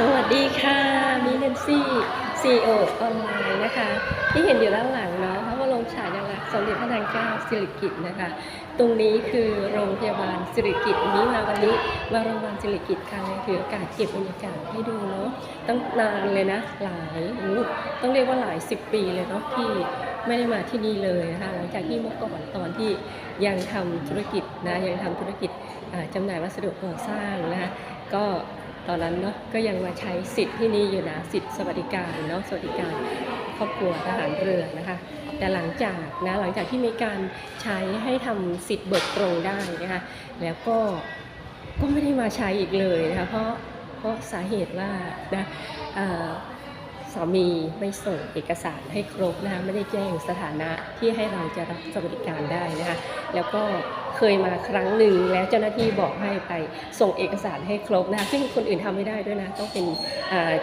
สวัสดีค่ะมิเลนซี่ซีโอออนไลน์นะคะ ที่เห็นอยู่ด้านหลังเนาะพระบรมฉายาลักษณ์สมเด็จพระนางเจ้าสิริกิติ์นะคะ ตรงนี้คือโรงพยาบาลสิริกิติ์นี้มาวันนี้มาโรงพยาบาลสิริกิติ์ค่ะเลยถือโอกาสเก็บบรรยากาศให้ดูเนาะตั้งนานเลยนะหลายต้องเรียกว่าหลายสิบปีเลยเนาะที่ไม่ได้มาที่นี่เลยนะคะหลังจากที่เมื่อก่อนตอนที่ยังทำธุรกิจนะยังทำธุรกิจอ่าจำหน่ายวัสดุก่อสร้างนะคะก็ ตอนนั้นเนาะก็ยังมาใช้สิทธิ์ที่นี่อยู่นะสิทธิ์สวัสดิการเนาะสวัสดิการครอบครัวทหารเรือนะคะ แต่หลังจากนะหลังจากที่มีการใช้ให้ทำสิทธิ์เบิกตรงได้นะคะแล้วก็ก็ไม่ได้มาใช้อีกเลยนะคะเพราะเพราะสาเหตุว่านะเอ่อ สามีไม่ส่งเอกสารให้ครบนะคะไม่ได้แจ้งสถานะที่ให้เราจะรับสวัสดิการได้นะคะแล้วก็เคยมาครั้งหนึ่งแล้วเจ้าหน้าที่บอกให้ไปส่งเอกสารให้ครบนะคะซึ่งคนอื่นทำไม่ได้ด้วยนะต้องเป็น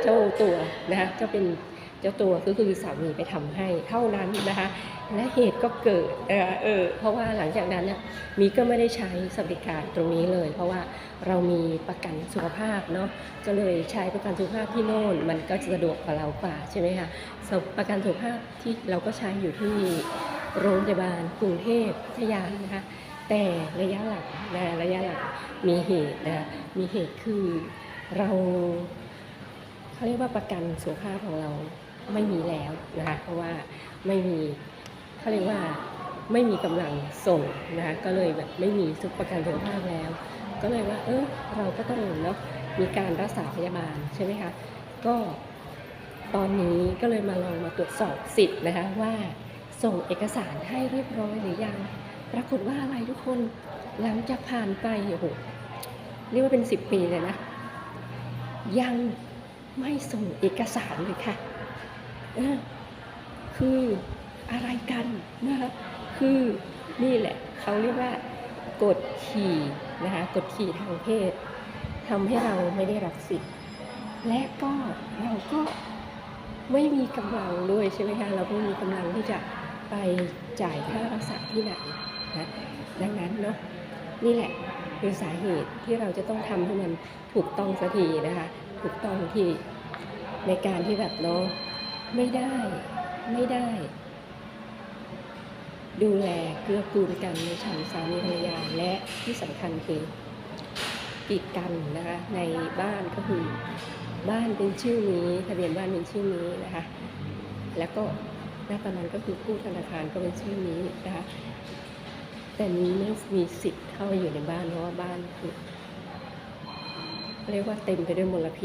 เจ้าตัวนะคะเจ้าเป็น จ้าตัวก็คือสามีไปทำให้เท่านั้นนะคะและเหตุก็เกิดเออเออเพราะว่าหลังจากนั้นเนี่ยมีก็ไม่ได้ใช้สวัสดิการตรงนี้เลย เพราะว่าเรามีประกันสุขภาพเนาะก็เลยใช้ประกันสุขภาพที่โน่น มันก็จะสะดวกกว่าเรากว่าใช่ไหมคะประกันสุขภาพที่เราก็ใช้อยู่ที่โรงพยาบาลกรุงเทพพัทยานะคะแต่ระยะหลังนะระยะหลังมีเหตุนะมีเหตุคือเราเขาเรียกว่าประกันสุขภาพของเรา ไม่มีแล้วนะคะเพราะว่าไม่มีเขาเรียกว่าไม่มีกำลังส่งนะคะก็เลยแบบไม่มีสุขประกันสุขภาพแล้ว ก็เลยว่า เออเราก็ต้องเนาะมีการรักษาพยาบาลใช่ไหมคะก็ตอนนี้ก็เลยมาลองมาตรวจสอบสิทธิ์นะคะว่าส่งเอกสารให้เรียบร้อยหรือยัง ปรากฏว่าอะไรทุกคนหลังจากผ่านไปโอ้โหเรียกว่าเป็นสิบปีเลยนะ ยังไม่ส่งเอกสารเลยค่ะ คืออะไรกันนะคะคือนี่แหละเขาเรียกว่ากดขี่นะคะกดขี่ทางเพศทำให้เราไม่ได้รับสิทธิ์ และก็เราก็ไม่มีกำลังด้วยใช่ไหมคะเราไม่มีกำลังที่จะไปจ่ายค่ารักษาที่ไหนนะดังนั้นเนาะนี่แหละคือสาเหตุที่เราจะต้องทำให้มันถูกต้องสักทีนะคะ ถูกต้องที่ในการที่แบบเนาะ ไม่ได้ ไม่ได้ ดูแลเกื้อกูลกันในฉันสามีภรรยาและที่สำคัญคือกีดกันนะคะในบ้านก็คือบ้านเป็นชื่อนี้ทะเบียนบ้านเป็นชื่อนี้นะคะ แล้วก็ณตอนนั้นก็คือกู้ธนาคารก็เป็นชื่อนี้นะคะ แต่นี้ไม่มีสิทธิ์เข้าไปอยู่ในบ้านเพราะว่าบ้านคือเรียกว่าเต็มไปด้วยมลพิษ